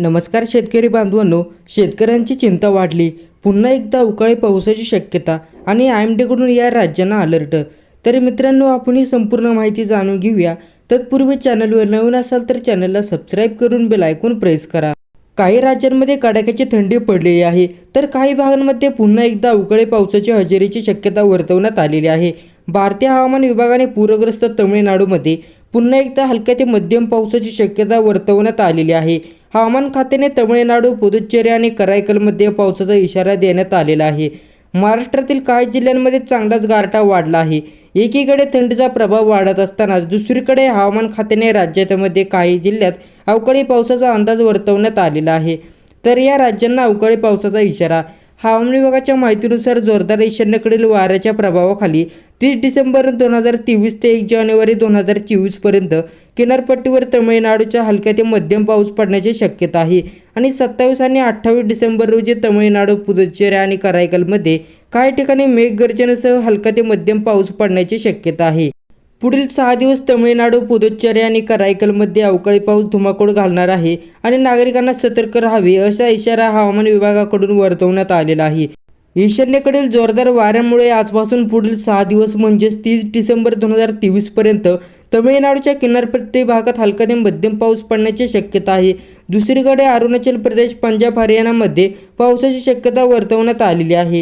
नमस्कार शेतकरी बांधवांनो शेतकऱ्यांची चिंता वाढली. पुन्हा एकदा अवकाळी पावसाची शक्यता आणि आय एम डीकडून या राज्यांना अलर्ट तर मित्रांनो आपण ही संपूर्ण माहिती जाणून घेऊया. तत्पूर्वी चॅनलवर नवीन असाल तर चॅनलला सबस्क्राईब करून बेल ऐकून प्रेस करा. काही राज्यांमध्ये कडाक्याची थंडी पडलेली आहे. तर काही भागांमध्ये पुन्हा एकदा अवकाळी पावसाच्या हजेरीची शक्यता वर्तवण्यात आलेली आहे. भारतीय हवामान विभागाने पूरग्रस्त तमिळनाडूमध्ये पुन्हा एकदा हलक्या ते मध्यम पावसाची शक्यता वर्तवण्यात आलेली आहे. हवामान खात्याने तमिळनाडू पुदुच्चेरी आणि करायकलमध्ये पावसाचा इशारा देण्यात आलेला आहे. महाराष्ट्रातील काही जिल्ह्यांमध्ये चांगलाच गारठा वाढला आहे. एकीकडे थंडीचा प्रभाव वाढत असतानाच दुसरीकडे हवामान खात्याने राज्यामध्ये काही जिल्ह्यात अवकाळी पावसाचा अंदाज वर्तवण्यात आलेला आहे. तर या राज्यांना अवकाळी पावसाचा इशारा हवामान विभागाच्या माहितीनुसार जोरदार ईशान्येकडील वाऱ्याच्या प्रभावाखाली तीस डिसेंबर दोन हजार तेवीस ते एक जानेवारी दोन हजार चोवीसपर्यंत किनारपट्टीवर तमिळनाडूच्या हलक्या ते मध्यम पाऊस पडण्याची शक्यता आहे. आणि सत्तावीस आणि अठ्ठावीस डिसेंबर रोजी तमिळनाडू पुदुच्चेरी आणि करायकलमध्ये काही ठिकाणी मेघगर्जनेसह हलका ते मध्यम पाऊस पडण्याची शक्यता आहे. पुढील सहा दिवस तमिळनाडू पुदुच्चेरी आणि करायकलमध्ये अवकाळी पाऊस धुमाकूळ घालणार आहे आणि नागरिकांना सतर्क राहावे असा इशारा हवामान विभागाकडून वर्तवण्यात आलेला आहे. ईशान्येकडील जोरदार वाऱ्यामुळे आजपासून पुढील सहा दिवस म्हणजेच तीस डिसेंबर दोन हजार तेवीसपर्यंत तमिळनाडूच्या किनारपट्टी भागात हलका ते मध्यम पाऊस पडण्याची शक्यता आहे. दुसरीकडे अरुणाचल प्रदेश पंजाब हरियाणामध्ये पावसाची शक्यता वर्तवण्यात आलेली आहे.